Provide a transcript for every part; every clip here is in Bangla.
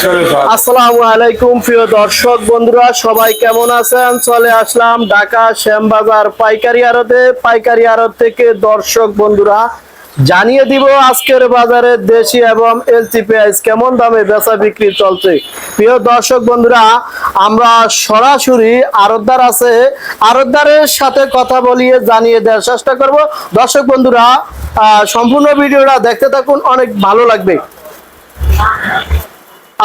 আসসালামু আলাইকুম, প্রিয় দর্শক বন্ধুরা, সবাই কেমন আছেন? চলে আসলাম ঢাকা শ্যামবাজার পাইকারি পাইকারি থেকে দর্শক বন্ধুরা, জানিয়ে দিব আজকের বাজারে দেশি এবং এলসি পেঁয়াজ কেমন দামে বেচা বিক্রি চলছে। প্রিয় দর্শক বন্ধুরা, আমরা সরাসরি আড়তদার আছে। আড়তদারের সাথে কথা বলিয়ে জানিয়ে দেওয়ার চেষ্টা করব। দর্শক বন্ধুরা সম্পূর্ণ ভিডিওটা দেখতে থাকুন, অনেক ভালো লাগবে।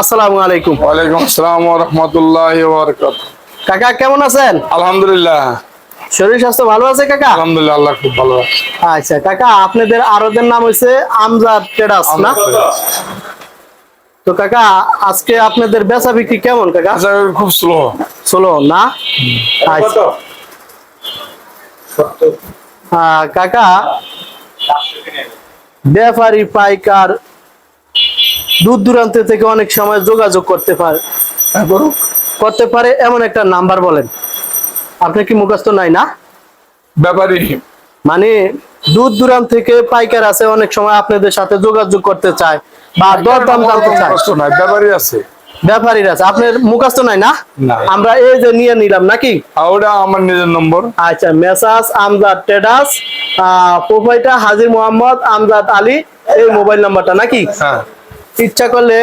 আসসালামু আলাইকুম। ওয়ালাইকুম আসসালাম ওয়া রাহমাতুল্লাহি ওয়া বারাকাতুহু। কাকা কেমন আছেন? আলহামদুলিল্লাহ। শরীর স্বাস্থ্য ভালো আছে কাকা? আলহামদুলিল্লাহ আল্লাহ খুব ভালো আছে। আচ্ছা কাকা আপনাদের আরদের নাম হইছে আমজাদ ট্রেডার্স না? তো কাকা আজকে আপনাদের বেচা বিক্রি কেমন কাকা? খুব স্লো। চলো না? আচ্ছা। কাকা ব্যাপারী পাইকার দূর দূরান্ত থেকে অনেক সময় যোগাযোগ করতে পারে করতে পারে এমন একটা নাম্বার বলেন। আপনি কি মুখস্থ নাই না? ব্যাপারী। মানে দূর দূরান্ত থেকে পাইকার আছে অনেক সময় আপনাদের সাথে যোগাযোগ করতে চায় বা দরদাম জানতে চায়। কষ্ট নাই ব্যাপারী আছে। ব্যাপারীরা আছে। আপনার মুখস্থ নাই না। আমরা এই যে নিয়ে নিলাম নাকি? ওটা আমার নিজের নম্বর। আচ্ছা মেসাজ আমজাদ ট্রেডার্স প্রোফাইটা হাজির মোহাম্মদ আমজাদ আলী এই মোবাইল নাম্বারটা নাকি? হ্যাঁ। ইচ্ছা করলে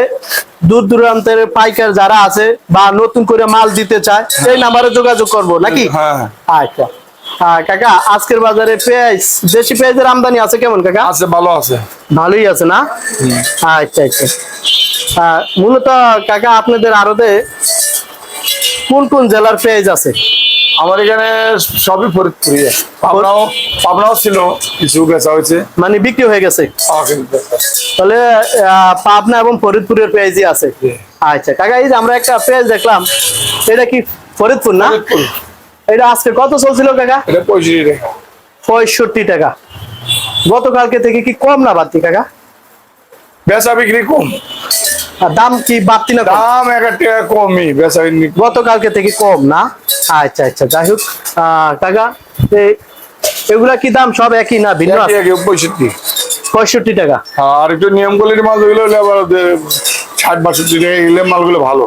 দূর দূরান্তের পাইকার যারা আছে বা নতুন করে মাল দিতে চায় সেই নাম্বারে যোগাযোগ করব নাকি? হ্যাঁ আচ্ছা। আহ, কাকা আজকের বাজারে পেঁয়াজ দেশি পেঁয়াজের আমদানি আছে কেমন কাকা? আছে ভালো আছে। ভালোই আছে না? আচ্ছা আচ্ছা। মূলত কাকা আপনাদের আরতে কোন কোন জেলার পেঁয়াজ আছে? আমার এখানে সবই ফরিদপুরি পাবনাও পাবনাও ছিল কিছু বেচা হয়েছে। মানে বিক্রি হয়ে গেছে। তাহলে পাবনা এবং ফরিদপুরের পেঁয়াজই আছে। আচ্ছা কাকা এই যে আমরা একটা পেঁয়াজ দেখলাম এটা কি ফরিদপুর না? এটা আজকে কত চলছিল কাকা? পঁয়ষট্টি টাকা। গতকালকে থেকে কি কম না বাড়তি কাকা? বেচা বিক্রি কম। আর দাম কি বাড়তি না দাম এক টাকা কমই বেচা বিক্রি গতকালকে থেকে কম না? আচ্ছা আচ্ছা যাই হোক। কাকা এগুলা কি দাম সব একই না ভিন্ন পঁয়ষট্টি। পঁয়ষট্টি টাকা। আর একটু নিয়ম কোয়ালিটির মাল হলে আবার ষাট বাষট্টি টাকা এগুলো মালগুলো ভালো।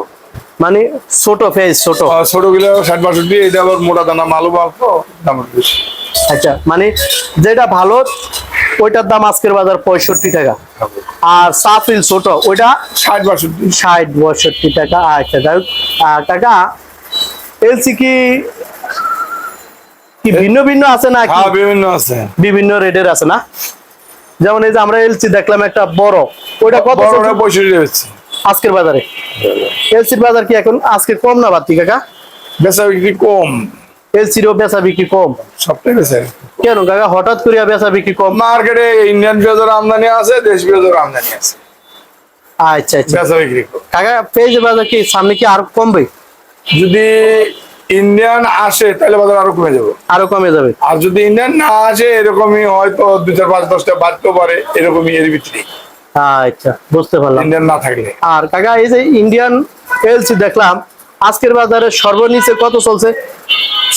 মানে ছোট ফেজ ছোট। ছোটগুলো ষাট বাষট্টি এটা আবার মোটা দানা মালও মাল তো দাম বেশি। আচ্ছা মানে যেটা ভালো ওইটার দাম আজকের বাজার পঁয়ষট্টি টাকা। আর সাফিল ছোট ওইটা ষাট বাষট্টি। ষাট পঁয়ষট্টি টাকা আচ্ছা যাই হোক। কাকা এলসি কি কি ভিন্ন ভিন্ন আছে না হ্যাঁ বিভিন্ন আছে। বিভিন্ন রেটের আছে না? যেমন এই যে আমরা এলসি দেখলাম একটা বড়। ওইটা কত আজকের বাজারে। এলসির বাজার কি এখন আজকে কম না বাড়তি কাকা? বেচা বিক্রি কম। এলসিরও বেচা বিক্রি কম। সবটাই বেচে কেন কাকা? হঠাৎ করে বেচা বিক্রি কম? মার্কেটে ইন্ডিয়ান পেঁয়াজের আমদানি আছে দেশ পেঁয়াজের আমদানি আছে। আচ্ছা আচ্ছা। বেচা বিক্রি কম। কাকা পেঁয়াজের বাজার কি সামনে কি আরও কমবে? যদি ইন্ডিয়ান আসে তাহলে বাজার আরও কমে যাবে। আরও কমে যাবে। আর যদি ইন্ডিয়ান না আসে এরকমই হয়তো দু চার পাঁচ দশটা বাড়তেও পারে এরকমই এর ভিতরে আচ্ছা বুঝতে পারলাম। ইন্ডিয়ান না থাকলে। আর কাকা এই যে ইন্ডিয়ান এলসি দেখলাম আজকের বাজারে সর্বনিচে কত চলছে?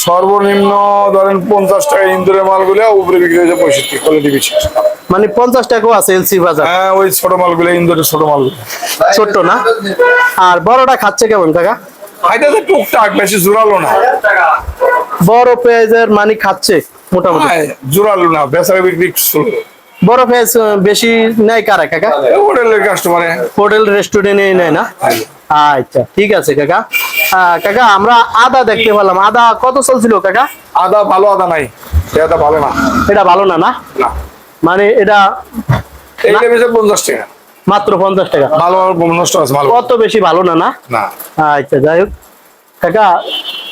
সর্বনিম্ন ধরেন পঞ্চাশ টাকা ইন্দুরের মালগুলো উপরে বিক্রি হয়েছে পঁয়ষট্টি কোয়ালিটি বেশি মানে পঞ্চাশ টাকাও আছে এলসি বাজার। হ্যাঁ ওই ছোট মালগুলো ইন্দুরের ছোট মালগুলো ছোট্ট না? আর বড়টা খাচ্ছে কেমন কাকা? এটা তো টুকটাক বেশি জোরালো না। বড় পেঁয়াজের মানে খাচ্ছে মোটামুটি। হ্যাঁ, জোরালো না বেচা বিক্রি বড় পেঁয়াজ বেশি নেয় কারা কাকা? হোটেলের কাস্টমারে হোটেল রেস্টুরেন্টে নেয় না? আচ্ছা ঠিক আছে কাকা। কাকা আমরা আদা দেখতে পেলাম। আদা কত চলছিল কাকা? আদা ভালো আদা নাই। আদা ভালো না। এটা ভালো না না? মানে এটা এইটা বেশি পঞ্চাশ টাকা। মাত্র পঞ্চাশ টাকা। ভালো নষ্ট আছে ভালো। কত বেশি ভালো না না? আচ্ছা যাই হোক। কাকা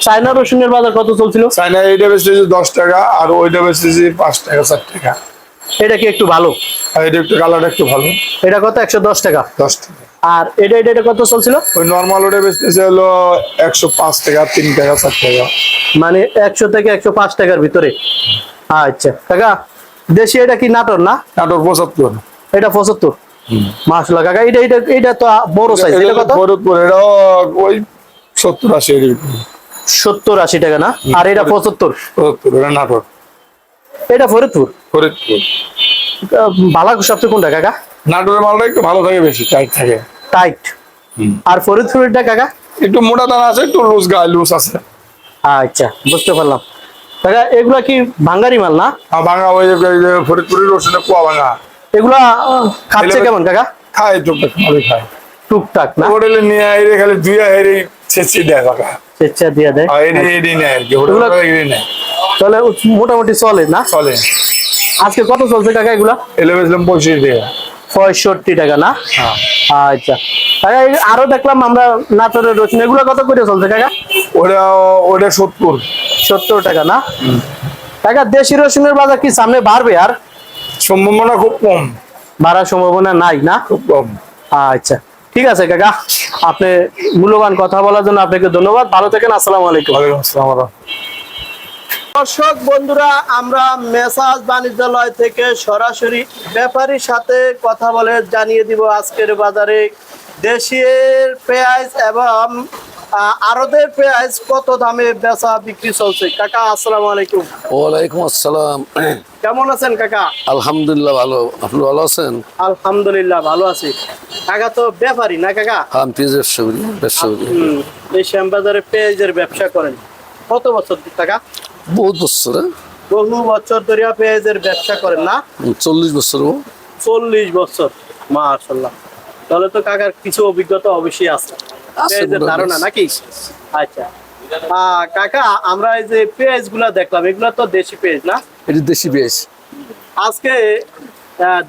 চায়না রসুনের বাজার কত চলছিল? চাইনা এইটা বেচতেছি দশ টাকা আর ওইটা বেচতেছি পাঁচ টাকা চার টাকা। এটা কি একটু ভালো? এটা একটু কালারটা একটু ভালো। এটা কত? একশো দশ টাকা। দশ টাকা। আর এটা এটা এটা কত চলছিল? ওই নর্মাল ওটা বেচতেছে হলো একশো পাঁচ টাকা তিন টাকা চার টাকা। মানে একশো থেকে একশো পাঁচ টাকার ভিতরে। আচ্ছা কাকা দেশি এটা কি নাটোর না? নাটোর পঁচাত্তর। এটা পঁচাত্তর। মাসলা কাকা এটা এটা এটা তো বড় সাইজ এটা কত? ফরিদপুর ওই সত্তর আশি এর। সত্তর আশি টাকা না? আর এটা পঁচাত্তর? পঁচাত্তর এটা নাটোর। এটা ফরিদপুর? ফরিদপুর। ভালো সবচেয়ে কোনটা কাকা? নাটোরের মালটা একটু ভালো থাকে বেশি টাইট থাকে। টাইট আর ফরিদপুরেরটা কাকা? একটু মোটা দানা আছে একটু লুজ গায়ে লুজ আছে। আচ্ছা বুঝতে পারলাম। কাকা এগুলা কি ভাঙ্গারি মাল না? আর ভাঙা ওই ফরিদপুরের রসুনের কুয়া ভাঙা। এগুলা খাচ্ছে কেমন কাকা? খায় টুকটাক। ভালোই খায়। টুকটাক না? হোটেলে নিয়ে আইরে খালি দুই হেরি ছেঁচি দেয় দিয়ে দেয়? আর এডি নেয় আর কি হোটেলে তাহলে মোটামুটি চলে না? চলে। আজকে কত চলছে কাকা এগুলা? এলে পঁয়ষট্টি টাকা। পঁয়ষট্টি টাকা না? হ্যাঁ। আচ্ছা। কাকা আরও দেখলাম আমরা নাটোরের রসুন এগুলো কত করে চলছে কাকা? ওটা ওটা সত্তর। সত্তর টাকা না? কাকা দেশি রসুনের বাজার কি সামনে বাড়বে আর? সম্ভাবনা খুব কম। বাড়ার সম্ভাবনা নাই না? খুব কম। আচ্ছা ঠিক আছে কাকা। আপনি মূল্যবান কথা বলার জন্য আপনাকে ধন্যবাদ। ভালো থাকেন আসসালামু আলাইকুম। ওয়ালাইকুম আসসালাম দর্শক বন্ধুরা আমরা মেসাজ বাণিজ্যালয় থেকে সরাসরি ব্যাপারীর সাথে কথা বলে জানিয়ে দিব আজকের বাজারে দেশের পেঁয়াজ এবং আরদের পেঁয়াজ কত দামে বেচা বিক্রি চলছে? কাকা আসসালামু আলাইকুম। ওয়ালাইকুম আসসালাম। কেমন আছেন কাকা? আলহামদুলিল্লাহ ভালো। আপনি ভালো আছেন? আলহামদুলিল্লাহ ভালো আছি। কাকা তো ব্যাপারী না কাকা? আমি পেঁয়াজ ব্যবসা করি ব্যবসা এই শ্যামবাজারে পেঁয়াজের ব্যবসা করেন। কত বছর কাকা? বহুত বছর হ্যাঁ? বহু বছর ধরিয়া পেঁয়াজের ব্যবসা করেন না? চল্লিশ বছর চল্লিশ বছর মাশাল্লাহ তাহলে তো কাকার কিছু অভিজ্ঞতা অবশ্যই আছে। পেঁয়াজের। ধারণা নাকি? আচ্ছা। কাকা আমরা এই যে পেঁয়াজগুলা দেখলাম এগুলা তো দেশি পেঁয়াজ না? এটি দেশি পেঁয়াজ। আজকে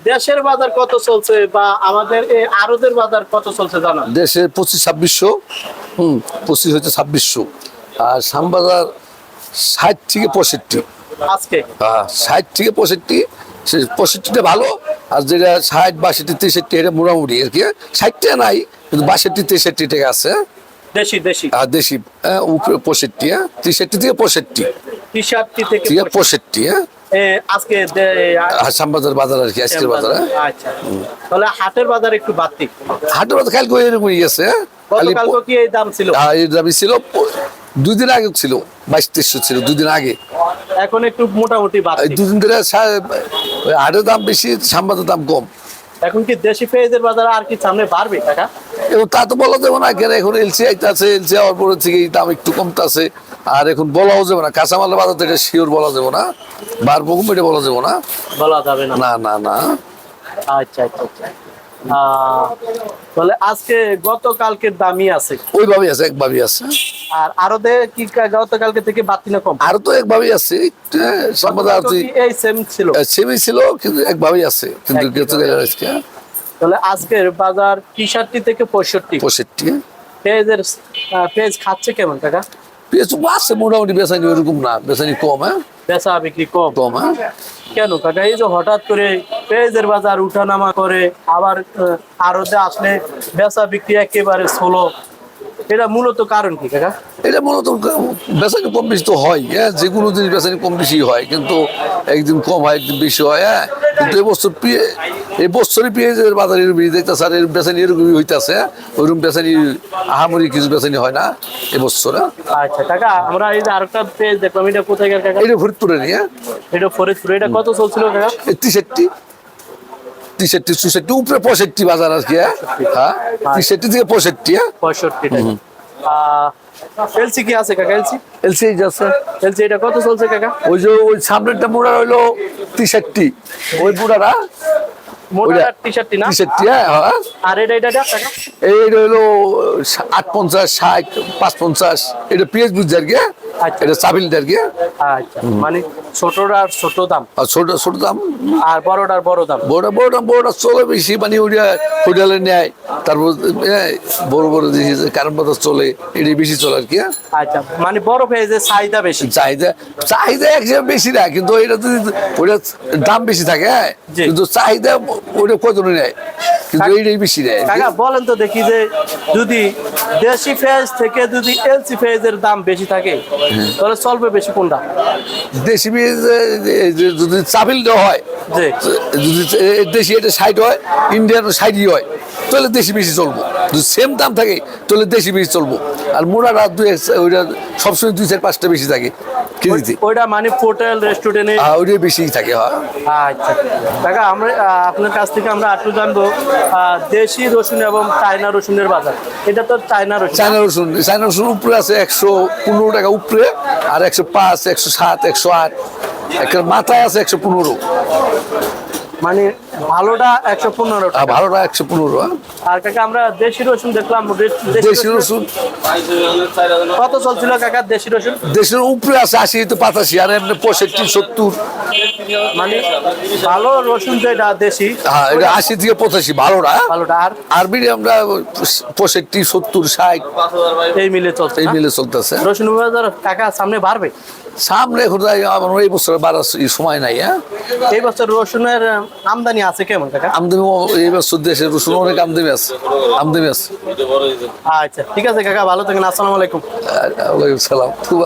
দেশের বাজার কত চলছে বা আমাদের এই আরদের বাজার কত চলছে জানা? দেশে পঁচিশ ছাব্বিশশো। হুম পঁচিশ হচ্ছে ছাব্বিশশো। আর শ্যামবাজার ষাট থেকে পঁয়ষট্টি। আজকে? হ্যাঁ ষাট থেকে পঁয়ষট্টি। পঁয়ষট্টিটা ভালো আর যেটা ষাট বাষট্টি তেষট্টি এটা মোটামুটি আর কি। ষাটটা নাই কিন্তু বাষট্টি তেষট্টি টাকা আছে। দেশি দেশি। আর দেশি পঁয়ষট্টি হ্যাঁ? তেষট্টি থেকে পঁয়ষট্টি। টি থেকে আছে পঁয়ষট্টি। হ্যাঁ? আজকে শ্যামবাজার বাজার আর কি আজকের বাজার? আচ্ছা। তাহলে হাটের বাজার একটু বাড়তি। হাটের বাজার কালকে এরকম গেছে? গতকালকে কি এই দাম ছিল? হ্যাঁ, এই দামি ছিল। দুই দিন আগে ছিল বাইশ তেইশশো ছিল দুই দিন আগে। এখন একটু মোটামুটি দুদিন ধরে হাটের দাম বেশি শ্যামবাজার দাম কম। এখন কি দেশি পেঁয়াজের বাজার আর কি সামনে বাড়বে কাকা? তা তো বলা যাবে না কেন এখন এলসি আইতাছে এলসি হওয়ার পরে থেকে দাম একটু কমতাছে। আর এখন বলাও যাবে না কাঁচামালের বাজার থেকে শিওর বলা যাবে না কম এটা বলা যাবে না। বলা যাবে না। না না না। আচ্ছা আচ্ছা আচ্ছা। তাহলে আজকে গতকালকের দামই আছে। ওইভাবে আছে একভাবেই আছে। আর কি গতকালকে থেকে বাড়তি না কম? আর তো একভাবেই আছে গতকালকে এই সেম ছিল? সেমই ছিল কিন্তু একভাবেই আছে কিন্তু গেছে গেলে আজকে। তাহলে আজকের বাজার টি শার্টটি থেকে পঁয়ষট্টি। পঁয়ষট্টি। পেঁয়াজের পেঁয়াজ খাচ্ছে কেমন কাকা? পেঁয়াজ আছে মোটামুটি বেসানি ওরকম না বেসানি কম হ্যাঁ? বেচা বিক্রি কম। কম হ্যাঁ? কেন? কাকা এই যে হঠাৎ করে পেঁয়াজের বাজার উঠানামা করে আবার আরতে আসলে বেচা বিক্রি একেবারে ষোলো এটা মূলত কারণ কি কাকা? এটা মূলত বেসানি কম বেশি তো হয় হ্যাঁ যে কোনো জিনিস বেসানি কম বেশি হয় কিন্তু একদিন কম হয় একদিন বেশি হয় হ্যাঁ কিন্তু এবছর পেঁয়ে এই বছরই পেঁয়াজের বাজার দেখতেছে আর বেসানি এরকমই হইতেছে ওইরকম বেসানি আহামরি কিছু বেসানি হয় না এবছর হ্যাঁ। আচ্ছা কাকা আমরা এই যে আরেকটা পেঁয়াজ দেখলাম এটা কোথায় কাকা? এটা ফরিদপুরে নিয়ে হ্যাঁ। এটা ফরিদপুর এটা কত চলছিল কাকা? এই তিষট্টি চৌষট্টি উপরে পঁয়ষট্টি বাজার আর কি হ্যাঁ? হ্যাঁ? তিষট্টি থেকে পঁয়ষট্টি হ্যাঁ? পঁয়ষট্টি এলসি কি আছে কাকা এলসি? এলসি আছে। এলসি এটা কত চলছে কাকা? ওই যে ওই সামনেরটা মুড়া হইল তিষট্টি ওই তিষট্টি হ্যাঁ হ্যাঁ। আচ্ছা। আচ্ছা মানে ছোটটার ছোট দাম। আর ছোট ছোট দাম? আর বড়টার বড় দাম। বড়টা বড়টা বড়টা চলে বেশি মানে ওইটা হোটেলে নেয় তারপর বড় বড় দেখি কারণ বাজার চলে এটাই বেশি চলে আর কি হ্যাঁ? আচ্ছা মানে বড় পেঁয়াজের চাহিদা বেশি। চাহিদা চাহিদা একদম বেশি না কিন্তু ওইটা যদি ওইটা দাম বেশি থাকে হ্যাঁ? কিন্তু চাহিদা ওটা কতটা নেয় কিন্তু এইটাই বেশি নেয় আর বলেন তো দেখি যে যদি দেশি পেঁয়াজ থেকে যদি এলসি পেঁয়াজের দাম বেশি থাকে তাহলে চলবে বেশি কোনটা? দেশি যদি চাবিল হয় যদি দেশি এটা সাইড হয় ইন্ডিয়ান সাইডই হয় তাহলে দেশি বেশি চলবো। যদি সেম দাম থাকে তাহলে দেশি বেশি চলবো। আর মোড়াটা দুই এক- ওইটা সবসময় দুই চার পাঁচটা বেশি থাকে। কেজিতে ওইটা মানে হোটেল রেস্টুরেন্টে। আর ওইটাই বেশি থাকে হ্যাঁ? আচ্ছা। কাকা আমরা আপনার কাছ থেকে আমরা একটু জানব দেশি রসুন এবং চায়না রসুনের বাজার। এটা তো চায়না রসুন চায়না রসুন চায়না রসুন উপরে আছে একশো পনেরো টাকা উপরে আর একশো পাঁচ একশো সাত একশো আট একটা মাথায় আছে একশো পনেরো। মানে ভালোটা একশো পনেরো ভালোটা একশো পনেরো আর কাকা আমরা দেশি রসুন দেখলাম দেশি রসুন। কত চলছিল কাকা দেশি রসুন? দেশের উপরে আছে আশি তো পাঁচাশি আর এমনি পঁয়ষট্টি সত্তর। মানে ভালো রসুন যেটা দেশি হ্যাঁ এটা আশি থেকে পঁচাশি ভালোটা। ভালোটা। আর? আর আমরা পঁয়ষট্টি সত্তর ষাট। এই মিলে চলছে এই মিলে চলতেছে। রসুন বাজার কাকা সামনে বাড়বে? সামনে এখন আমার এই বছর বাড়ার সময় নাই হ্যাঁ। এই বছর রসুনের আমদানি আছে কেমন কাকা? আমদানি এই বছর দেশে রসুন অনেক আমদানি আছে আমদানি আছে। আচ্ছা ঠিক আছে কাকা ভালো থাকেন আসসালামু আলাইকুম। ওয়ালাইকুম সালাম খুব